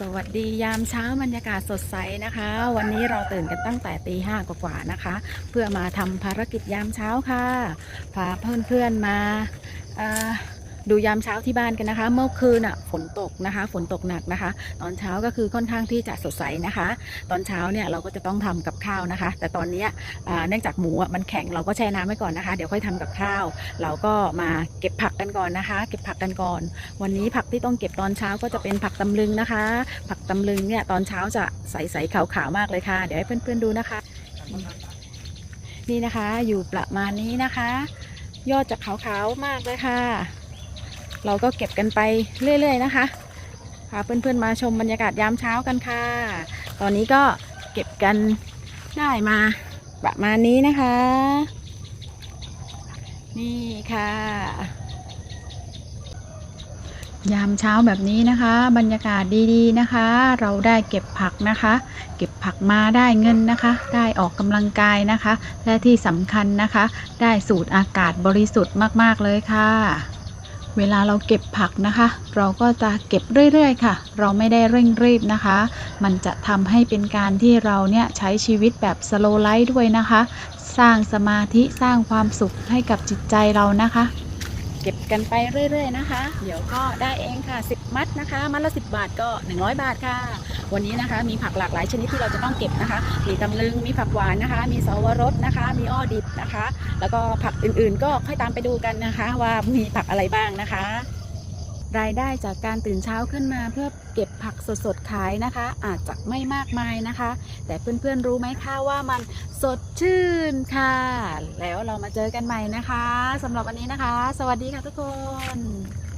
สวัสดียามเช้าบรรยากาศสดใสนะคะ วันนี้เราตื่นกันตั้งแต่ตีห้ากว่าๆนะคะ เพื่อมาทำภารกิจยามเช้าค่ะพาเพื่อนๆมาอ่า ดูยามเช้าที่บ้านกันนะคะ เมื่อคืนอะฝนตกนะคะ ฝนตกหนักนะคะ ตอนเช้าก็คือค่อนข้างที่จะสดใสนะคะ ตอนเช้าเนี่ยเราก็จะต้องทำกับข้าวนะคะ แต่ตอนนี้เนื่องจากหมูมันแข็งเราก็แช่น้ำไว้ก่อนนะคะ เดี๋ยวค่อยทำกับข้าว เราก็มาเก็บผักกันก่อนนะคะ เก็บผักกันก่อน วันนี้ผักที่ต้องเก็บตอนเช้าก็จะเป็นผักตำลึงนะคะ ผักตำลึงเนี่ยตอนเช้าจะใสๆขาวๆมากเลยค่ะ เดี๋ยวให้เพื่อนๆดูนะคะ นี่นะคะอยู่ประมาณนี้นะคะ ยอดจะขาวๆมากเลยค่ะ เราก็เก็บกันไปเรื่อยๆนะคะพาเพื่อนๆมาชมบรรยากาศยามเช้ากันค่ะ ตอนนี้ก็เก็บกันได้มาประมาณนี้นะคะ นี่ค่ะ ยามเช้าแบบนี้นะคะ บรรยากาศดีๆนะคะ เราได้เก็บผักนะคะ เก็บผักมาได้เงินนะคะ ได้ออกกำลังกายนะคะ และที่สำคัญนะคะ ได้สูดอากาศบริสุทธิ์มากๆเลยค่ะ เวลาเราเก็บผักนะคะ เราก็จะเก็บเรื่อยๆค่ะ เราไม่ได้เร่งรีบนะคะ มันจะทำให้เป็นการที่เราเนี่ยใช้ชีวิตแบบสโลไลฟ์ด้วยนะคะ สร้างสมาธิสร้างความสุขให้กับจิตใจเรานะคะ เก็บกันไปเรื่อย ๆ นะคะ เดี๋ยวก็ได้เองค่ะ 10 มัดนะคะ มัดละ 10 บาทก็ 100 บาทค่ะ วันนี้นะคะมีผักหลากหลายชนิดที่เราจะต้องเก็บนะคะ มีตำลึง มีผักหวานนะคะ มีสวรสนะคะ มีอ้อดิบนะคะ แล้วก็ผักอื่นๆ ก็ค่อยตามไปดูกันนะคะ ว่ามีผักอะไรบ้างนะคะ รายได้จากการตื่นเช้าขึ้นมา เพื่อเก็บผักสดๆขายนะคะ อาจจะไม่มากมายนะคะ แต่เพื่อนๆรู้ไหมคะว่ามันสดชื่นค่ะ แล้วเรามาเจอกันใหม่นะคะสำหรับวันนี้นะคะ สวัสดีค่ะทุกคน